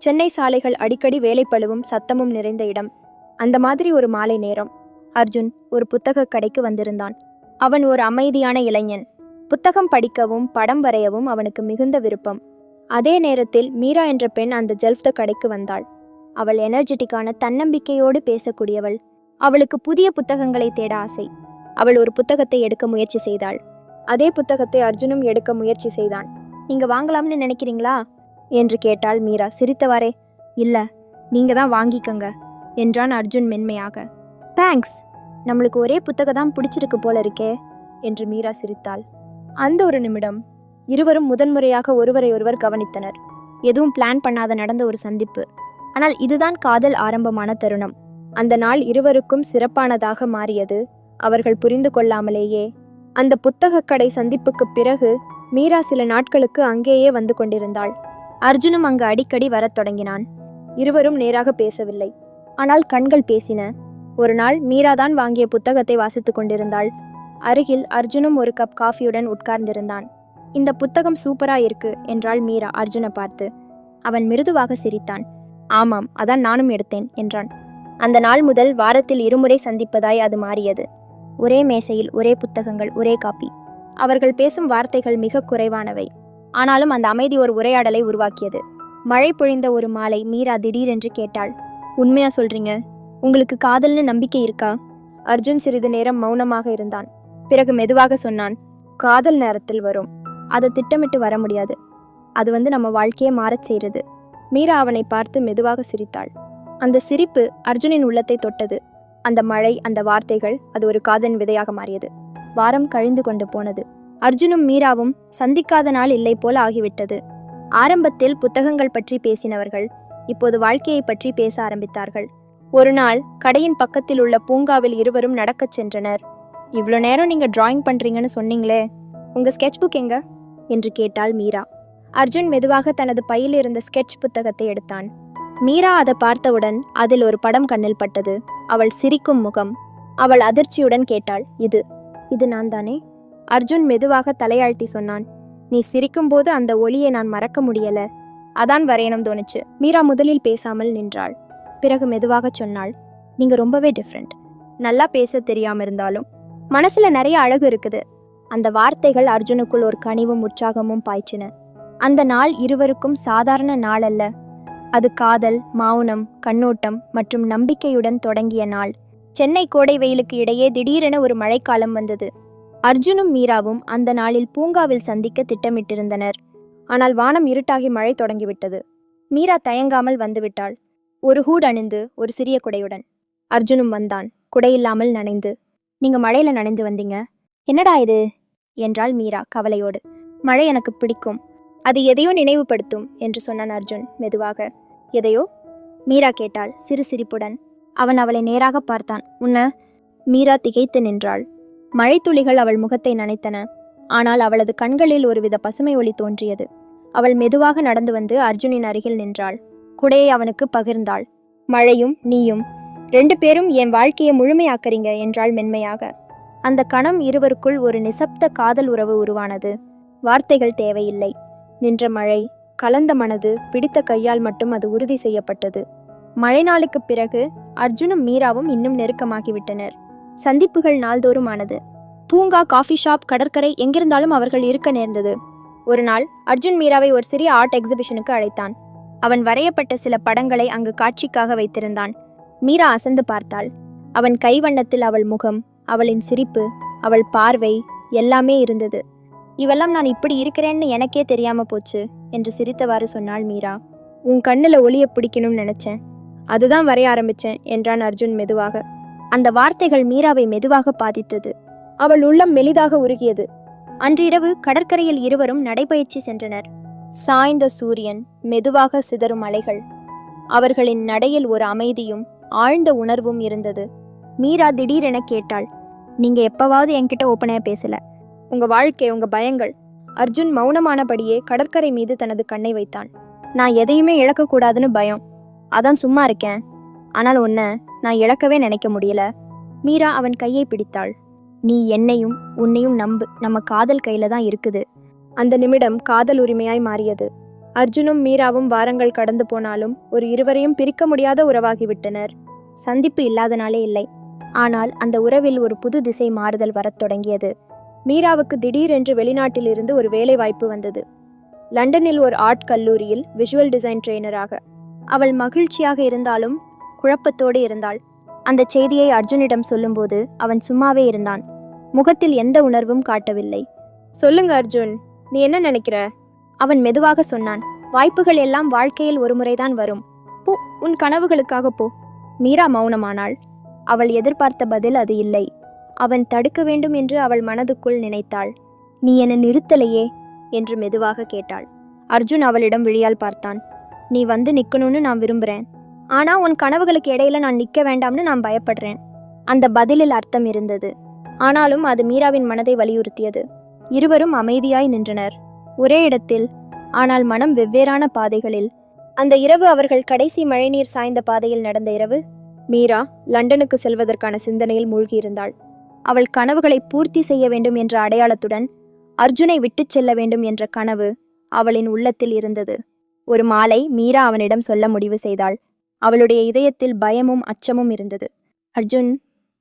சென்னை சாலைகள் அடிக்கடி வேலைப்பழுவும் சத்தமும் நிறைந்த இடம். அந்த மாதிரி ஒரு மாலை நேரம். அர்ஜுன் ஒரு புத்தகக் கடைக்கு வந்திருந்தான். அவன் ஒரு அமைதியான இளைஞன். புத்தகம் படிக்கவும் படம் வரையவும் அவனுக்கு மிகுந்த விருப்பம். அதே நேரத்தில் மீரா என்ற பெண் அந்த ஜெல்ஃப்த கடைக்கு வந்தாள். அவள் எனர்ஜெட்டிக்கான தன்னம்பிக்கையோடு பேசக்கூடியவள். அவளுக்கு புதிய புத்தகங்களை தேட ஆசை. அவள் ஒரு புத்தகத்தை எடுக்க முயற்சி செய்தாள். அதே புத்தகத்தை அர்ஜுனும் எடுக்க முயற்சி செய்தான். நீங்க வாங்கலாம்னு நினைக்கிறீங்களா? என்று கேட்டாள் மீரா. சிரித்தவாறே இல்லை நீங்கள் தான் வாங்கிக்கங்க என்றான் அர்ஜுன் மென்மையாக. தேங்க்ஸ் நம்மளுக்கு ஒரே புத்தகம் தான் பிடிச்சிருக்கு போல இருக்கே என்று மீரா சிரித்தாள். அந்த ஒரு நிமிடம் இருவரும் முதன்முறையாக ஒருவரை ஒருவர் கவனித்தனர். எதுவும் பிளான் பண்ணாத நடந்த ஒரு சந்திப்பு. ஆனால் இதுதான் காதல் ஆரம்பமான தருணம். அந்த நாள் இருவருக்கும் சிறப்பானதாக மாறியது. அவர்கள் புரிந்து கொள்ளாமலேயே அந்த புத்தகக் கடை சந்திப்புக்குப் பிறகு மீரா சில நாட்களுக்கு அங்கேயே வந்து கொண்டிருந்தாள். அர்ஜுனும் அங்கு அடிக்கடி வரத் தொடங்கினான். இருவரும் நேராக பேசவில்லை. ஆனால் கண்கள் பேசின. ஒரு நாள் மீராதான் வாங்கிய புத்தகத்தை வாசித்துக் கொண்டிருந்தாள். அருகில் அர்ஜுனும் ஒரு கப் காஃபியுடன் உட்கார்ந்திருந்தான். இந்த புத்தகம் சூப்பரா இருக்கு என்றாள் மீரா அர்ஜுனை பார்த்து. அவன் மிருதுவாக சிரித்தான். ஆமாம் அதான் நானும் எடுத்தேன் என்றான். அந்த நாள் முதல் வாரத்தில் இருமுறை சந்திப்பதாய் அது மாறியது. ஒரே மேசையில் ஒரே புத்தகங்கள் ஒரே காப்பி. அவர்கள் பேசும் வார்த்தைகள் மிக குறைவானவை. ஆனாலும் அந்த அமைதி ஒரு உரையாடலை உருவாக்கியது. மழை பொழிந்த ஒரு மாலை மீரா திடீரென்று கேட்டாள். உண்மையா சொல்றீங்க? உங்களுக்கு காதல்னு நம்பிக்கை இருக்கா? அர்ஜுன் சிறிது நேரம் மௌனமாக இருந்தான். பிறகு மெதுவாக சொன்னான் காதல் நேரத்தில் வரும். அதை திட்டமிட்டு வர முடியாது. அது வந்து நம்ம வாழ்க்கையை மாறச் செய்கிறது. மீரா அவனை பார்த்து மெதுவாக சிரித்தாள். அந்த சிரிப்பு அர்ஜுனின் உள்ளத்தை தொட்டது. அந்த மழை அந்த வார்த்தைகள் அது ஒரு காதலின் விதையாக மாறியது. வாரம் கழிந்து கொண்டு போனது. அர்ஜுனும் மீராவும் சந்திக்காத நாள் இல்லை போல ஆகிவிட்டது. ஆரம்பத்தில் புத்தகங்கள் பற்றி பேசினவர்கள் இப்போது வாழ்க்கையை பற்றி பேச ஆரம்பித்தார்கள். ஒரு நாள் கடையின் பக்கத்தில் உள்ள பூங்காவில் இருவரும் நடக்கச் சென்றனர். இவ்வளோ நேரம் நீங்க டிராயிங் பண்றீங்கன்னு சொன்னீங்களே உங்க ஸ்கெட்ச் புக் எங்க? என்று கேட்டாள் மீரா. அர்ஜுன் மெதுவாக தனது பையில் இருந்த ஸ்கெட்ச் புத்தகத்தை எடுத்தான். மீரா அதை பார்த்தவுடன் அதில் ஒரு படம் கண்ணில் பட்டது. அவள் சிரிக்கும் முகம். அவள் அதிர்ச்சியுடன் கேட்டாள் இது இது நான் தானே அர்ஜுன் மெதுவாக தலையாழ்த்தி சொன்னான் நீ சிரிக்கும்போது அந்த ஒளியை நான் மறக்க முடியல. அதான் வரையணும் தோணுச்சு. மீரா முதலில் பேசாமல் நின்றாள். பிறகு மெதுவாக சொன்னாள் நீங்க ரொம்பவே டிஃப்ரெண்ட் நல்லா பேச தெரியாம இருந்தாலும். மனசுல நிறைய அழகு இருக்குது. அந்த வார்த்தைகள் அர்ஜுனுக்குள் ஒரு கனிவும் உற்சாகமும் பாய்ச்சின. அந்த நாள் இருவருக்கும் சாதாரண நாள் அல்ல. அது காதல் மௌனம் கண்ணோட்டம் மற்றும் நம்பிக்கையுடன் தொடங்கிய நாள். சென்னை கோடை வெயிலுக்கு இடையே திடீரென ஒரு மழைக்காலம் வந்தது. அர்ஜுனும் மீராவும் அந்த நாளில் பூங்காவில் சந்திக்க திட்டமிட்டிருந்தனர். ஆனால் வானம் இருட்டாகி மழை தொடங்கிவிட்டது. மீரா தயங்காமல் வந்துவிட்டாள். ஒரு ஹூட் அணிந்து ஒரு சிறிய குடையுடன். அர்ஜுனும் வந்தான். குடையில்லாமல் நனைந்து. நீங்க மழையில நனைந்து வந்தீங்க. என்னடா இது? என்றாள் மீரா கவலையோடு. மழை எனக்கு பிடிக்கும். அது எதையோ நினைவுபடுத்தும் என்று சொன்னான் அர்ஜுன் மெதுவாக. எதையோ? மீரா கேட்டாள் சிறு சிரிப்புடன். அவன் அவளை நேராக பார்த்தான். உன்ன மீரா திகைத்து நின்றாள். மழைத்துளிகள் அவள் முகத்தை நனைத்தன. ஆனால் அவளது கண்களில் ஒருவித பசுமை ஒளி தோன்றியது. அவள் மெதுவாக நடந்து வந்து அர்ஜுனின் அருகில் நின்றாள். குடையை அவனுக்கு பகிர்ந்தாள். மழையும் நீயும். ரெண்டு பேரும் என் வாழ்க்கையை முழுமையாக்குறீங்க என்றாள் மென்மையாக. அந்த கணம் இருவருக்குள் ஒரு நிசப்த காதல் உறவு உருவானது. வார்த்தைகள் தேவையில்லை. நின்ற மழை கலந்த மனது பிடித்த கையால் மட்டும் அது உறுதி செய்யப்பட்டது. மழை நாளுக்குப் பிறகு அர்ஜுனும் மீராவும் இன்னும் நெருக்கமாகிவிட்டனர். சந்திப்புகள் நாள்தோறும் ஆனது பூங்கா காஃபி ஷாப் கடற்கரை எங்கிருந்தாலும் அவர்கள் இருக்க நேர்ந்தது. ஒரு நாள் அர்ஜுன் மீராவை ஒரு சிறிய ஆர்ட் எக்ஸிபிஷனுக்கு அழைத்தான். அவன் வரையப்பட்ட சில படங்களை அங்கு காட்சிக்காக வைத்திருந்தான். மீரா அசந்து பார்த்தாள். அவன் கைவண்ணத்தில் அவள் முகம் அவளின் சிரிப்பு அவள் பார்வை எல்லாமே இருந்தது. இவெல்லாம் நான் இப்படி இருக்கிறேன்னு எனக்கே தெரியாம போச்சு என்று சிரித்தவாறு சொன்னாள் மீரா. உன் கண்ணுல ஒளிய பிடிக்கணும்னு நினைச்சேன். அதுதான் வரைய ஆரம்பிச்சேன் என்றான் அர்ஜுன் மெதுவாக. அந்த வார்த்தைகள் மீராவை மெதுவாக பாதித்தது. அவள் உள்ளம் மெலிதாக உருகியது. அன்றிரவு கடற்கரையில் இருவரும் நடைபயிற்சி சென்றனர். சாய்ந்த சூரியன் மெதுவாக சிதறும் அலைகள். அவர்களின் நடையில் ஒரு அமைதியும் ஆழ்ந்த உணர்வும் இருந்தது. மீரா திடீரென கேட்டாள் நீங்க எப்பவாவது என்கிட்ட ஓப்பனையா பேசல? உங்க வாழ்க்கை உங்க பயங்கள். அர்ஜுன் மௌனமானபடியே கடற்கரை மீது தனது கண்ணை வைத்தான். நான் எதையுமே இழக்கக்கூடாதுன்னு பயம். அதான் சும்மா இருக்கேன். ஆனால் உன்னை நான் இழக்கவே நினைக்க முடியல. மீரா அவன் கையை பிடித்தாள். நீ என்னையும் உன்னையும் நம்பு. நம்ம காதல் கையில தான் இருக்குது. அந்த நிமிடம் காதல் உரிமையாய் மாறியது. அர்ஜுனும் மீராவும் வாரங்கள் கடந்து போனாலும் ஒரு இருவரையும் பிரிக்க முடியாத உறவாகிவிட்டனர் சந்திப்பு இல்லாதனாலே இல்லை. ஆனால் அந்த உறவில் ஒரு புது திசை மாறுதல் வரத் தொடங்கியது. மீராவுக்கு திடீரென்று வெளிநாட்டிலிருந்து ஒரு வேலை வாய்ப்பு வந்தது. லண்டனில் ஒரு ஆர்ட் கல்லூரியில் விஷுவல் டிசைன் ட்ரெயினராக அவள் மகிழ்ச்சியாக இருந்தாலும் குழப்பத்தோடு இருந்தாள். அந்த செய்தியை அர்ஜுனிடம் சொல்லும்போது அவன் சும்மாவே இருந்தான். முகத்தில் எந்த உணர்வும் காட்டவில்லை. சொல்லுங்க அர்ஜுன் நீ என்ன நினைக்கிற? அவன் மெதுவாக சொன்னான். வாய்ப்புகள் எல்லாம் வாழ்க்கையில் ஒரு முறைதான் வரும். போ உன் கனவுகளுக்காக போ. மீரா மௌனமானாள். அவள் எதிர்பார்த்த பதில் அது இல்லை. அவன் தடுக்க வேண்டும் என்று அவள் மனதுக்குள் நினைத்தாள். நீ என்ன நிறுத்தலையே? என்று மெதுவாக கேட்டாள். அர்ஜுன் அவளிடம் விழியால் பார்த்தான். நீ வந்து நிக்கணும்னு நான் விரும்புறேன். ஆனா உன் கனவுகளுக்கு இடையில நான் நிக்க வேண்டாம்னு நான் பயப்படுறேன். அந்த பதிலில் அர்த்தம் இருந்தது. ஆனாலும் அது மீராவின் மனதை வலியுறுத்தியது. இருவரும் அமைதியாய் நின்றனர். ஒரே இடத்தில் ஆனால் மனம் வெவ்வேறான பாதைகளில். அந்த இரவு அவர்கள் கடைசி மழைநீர் சாய்ந்த பாதையில் நடந்த இரவு. மீரா லண்டனுக்கு செல்வதற்கான சிந்தனையில் மூழ்கியிருந்தாள். அவள் கனவுகளை பூர்த்தி செய்ய வேண்டும் என்ற அடையாளத்துடன் அர்ஜுனை விட்டுச் செல்ல வேண்டும் என்ற கனவு அவளின் உள்ளத்தில் இருந்தது. ஒரு மாலை மீரா அவனிடம் சொல்ல முடிவு செய்தாள். அவளுடைய இதயத்தில் பயமும் அச்சமும் இருந்தது. அர்ஜுன்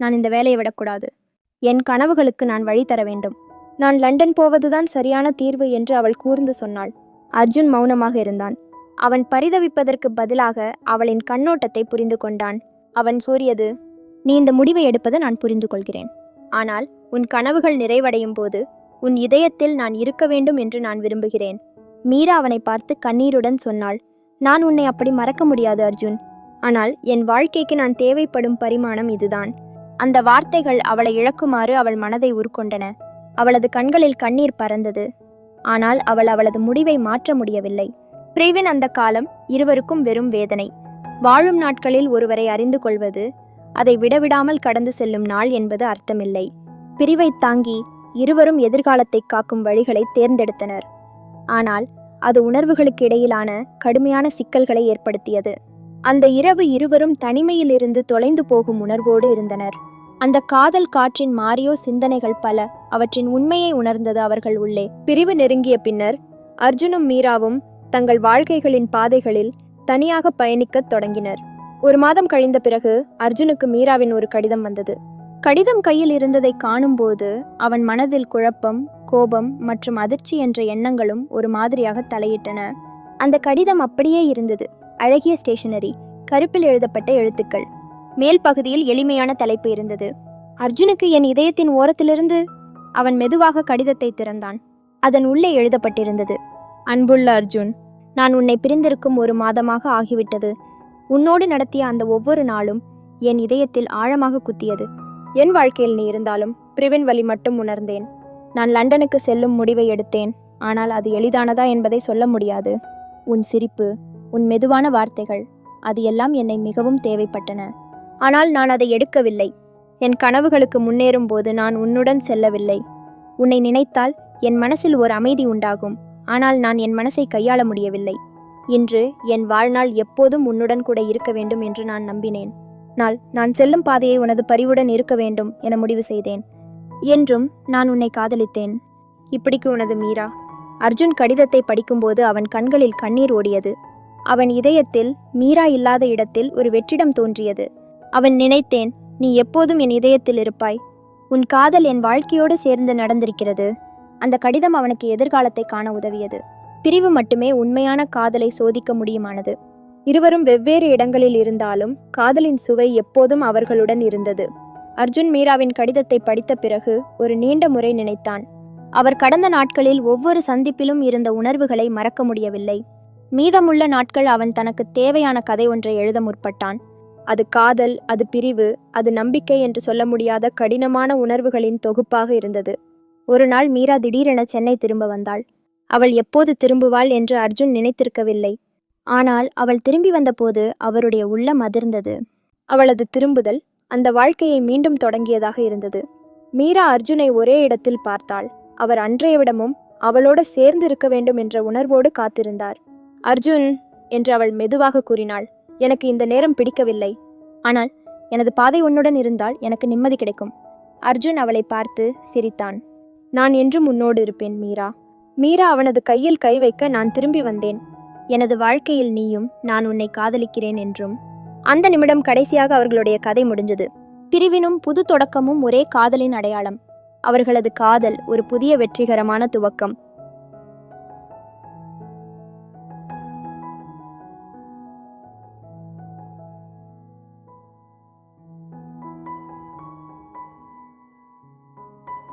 நான் இந்த வேலையை விடக்கூடாது. என் கனவுகளுக்கு நான் வழி தர வேண்டும். நான் லண்டன் போவதுதான் சரியான தீர்வு என்று அவள் கூர்ந்து சொன்னாள். அர்ஜுன் மௌனமாக இருந்தான். அவன் பரிதவிப்பதற்கு பதிலாக அவளின் கண்ணோட்டத்தை புரிந்து கொண்டான். அவன் கூறியது நீ இந்த முடிவை எடுப்பதை நான் புரிந்து கொள்கிறேன். ஆனால் உன் கனவுகள் நிறைவடையும் போது உன் இதயத்தில் நான் இருக்க வேண்டும் என்று நான் விரும்புகிறேன். மீரா அவனை பார்த்து கண்ணீருடன் சொன்னாள். நான் உன்னை அப்படி மறக்க முடியாது அர்ஜுன். ஆனால் என் வாழ்க்கைக்கு நான் தேவைப்படும் பரிமாணம் இதுதான். அந்த வார்த்தைகள் அவளை இழக்குமாறு அவள் மனதை உருக்கொண்டன அவளது கண்களில் கண்ணீர் பறந்தது. ஆனால் அவள் அவளது முடிவை மாற்ற முடியவில்லை. பிரிவின் அந்த காலம் இருவருக்கும் வெறும் வேதனை. வாழும் நாட்களில் ஒருவரை அறிந்து கொள்வது அதை விடவிடாமல் கடந்து செல்லும் நாள் என்பது அர்த்தமில்லை. பிரிவை தாங்கி இருவரும் எதிர்காலத்தை காக்கும் வழிகளை தேர்ந்தெடுத்தனர். ஆனால் அது உணர்வுகளுக்கு இடையிலான கடுமையான சிக்கல்களை ஏற்படுத்தியது. அந்த இரவு இருவரும் தனிமையிலிருந்து தொலைந்து போகும் உணர்வோடு இருந்தனர். அந்த காதல் காற்றின் மாறியோ சிந்தனைகள் பல அவற்றின் உண்மையை உணர்ந்தது அவர்கள் உள்ளே. பிரிவு நெருங்கிய பின்னர் அர்ஜுனும் மீராவும் தங்கள் வாழ்க்கைகளின் பாதைகளில் தனியாக பயணிக்கத் தொடங்கினர். ஒரு மாதம் கழிந்த பிறகு அர்ஜுனுக்கு மீராவின் ஒரு கடிதம் வந்தது. கடிதம் கையில் இருந்ததை காணும்போது அவன் மனதில் குழப்பம் கோபம் மற்றும் அதிர்ச்சி என்ற எண்ணங்களும் ஒரு மாதிரியாக தலையிட்டன. அந்த கடிதம் அப்படியே இருந்தது. அழகிய ஸ்டேஷனரி கருப்பில் எழுதப்பட்ட எழுத்துக்கள். மேல் பகுதியில் எளிமையான தலைப்பு இருந்தது. அர்ஜுனுக்கு என் இதயத்தின் ஓரத்திலிருந்து? அவன் மெதுவாக கடிதத்தை திறந்தான். அதன் உள்ளே எழுதப்பட்டிருந்தது. அன்புள்ள அர்ஜுன் நான் உன்னை பிரிந்திருக்கும் ஒரு மாதமாக ஆகிவிட்டது. உன்னோடு நடத்திய அந்த ஒவ்வொரு நாளும் என் இதயத்தில் ஆழமாக குத்தியது. என் வாழ்க்கையில் நீ இருந்தாலும் பிரிவின் வழி மட்டும் உணர்ந்தேன். நான் லண்டனுக்கு செல்லும் முடிவை எடுத்தேன். ஆனால் அது எளிதானதா என்பதை சொல்ல முடியாது. உன் சிரிப்பு உன் மெதுவான வார்த்தைகள் அது எல்லாம் என்னை மிகவும் தேவைப்பட்டன. ஆனால் நான் அதை எடுக்கவில்லை. என் கனவுகளுக்கு முன்னேறும் போது நான் உன்னுடன் செல்லவில்லை. உன்னை நினைத்தால் என் மனசில் ஒரு அமைதி உண்டாகும். ஆனால் நான் என் மனசை கையாள முடியவில்லை. இன்று என் வாழ்நாள் எப்போதும் உன்னுடன் கூட இருக்க வேண்டும் என்று நான் நம்பினேன். நாள் நான் செல்லும் பாதையை உனது பரிவுடன் இருக்க வேண்டும் என முடிவு செய்தேன். என்றும் நான் உன்னை காதலித்தேன். இப்படிக்கு உனது மீரா. அர்ஜுன் கடிதத்தை படிக்கும்போது அவன் கண்களில் கண்ணீர் ஓடியது. அவன் இதயத்தில் மீரா இல்லாத இடத்தில் ஒரு வெற்றிடம் தோன்றியது. அவன் நினைத்தேன் நீ எப்போதும் என் இதயத்தில் இருப்பாய். உன் காதல் என் வாழ்க்கையோடு சேர்ந்து நடந்திருக்கிறது. அந்த கடிதம் அவனுக்கு எதிர்காலத்தை காண உதவியது. பிரிவு மட்டுமே உண்மையான காதலை சோதிக்க முடியுமானது. இருவரும் வெவ்வேறு இடங்களில் இருந்தாலும் காதலின் சுவை எப்போதும் அவர்களுடன் இருந்தது. அர்ஜுன் மீராவின் கடிதத்தை படித்த பிறகு ஒரு நீண்ட முறை நினைத்தான். அவர் கடந்த நாட்களில் ஒவ்வொரு சந்திப்பிலும் இருந்த உணர்வுகளை மறக்க முடியவில்லை. மீதமுள்ள நாட்கள் அவன் தனக்கு தேவையான கதை ஒன்றை எழுத முற்பட்டான். அது காதல் அது பிரிவு அது நம்பிக்கை என்று சொல்ல முடியாத கடினமான உணர்வுகளின் தொகுப்பாக இருந்தது. ஒரு நாள் மீரா திடீரென சென்னை திரும்ப வந்தாள். அவள் எப்போது திரும்புவாள் என்று அர்ஜுன் நினைத்திருக்கவில்லை. ஆனால் அவள் திரும்பி வந்தபோது அவருடைய உள்ளம் அதிர்ந்தது. அவளது திரும்புதல் அந்த வாழ்க்கையை மீண்டும் தொடங்கியதாக இருந்தது. மீரா அர்ஜுனை ஒரே இடத்தில் பார்த்தாள். அவர் அன்றைய விடமும் அவளோடு சேர்ந்து இருக்க வேண்டும் என்ற உணர்வோடு காத்திருந்தார். அர்ஜுன் என்று அவள் மெதுவாக கூறினாள் எனக்கு இந்த நேரம் பிடிக்கவில்லை. ஆனால் எனது பாதை உன்னுடன் இருந்தால் எனக்கு நிம்மதி கிடைக்கும். அர்ஜுன் அவளை பார்த்து சிரித்தான். நான் என்றும் உன்னோடு இருப்பேன் மீரா. மீரா அவனது கையில் கை வைக்க நான் திரும்பி வந்தேன். எனது வாழ்க்கையில் நீயும் நான் உன்னை காதலிக்கிறேன் என்றும் அந்த நிமிடம் கடைசியாக அவர்களுடைய கதை முடிஞ்சது பிரிவினும் புது தொடக்கமும் ஒரே காதலின் அடையாளம். அவர்களது காதல் ஒரு புதிய வெற்றிகரமான துவக்கம்.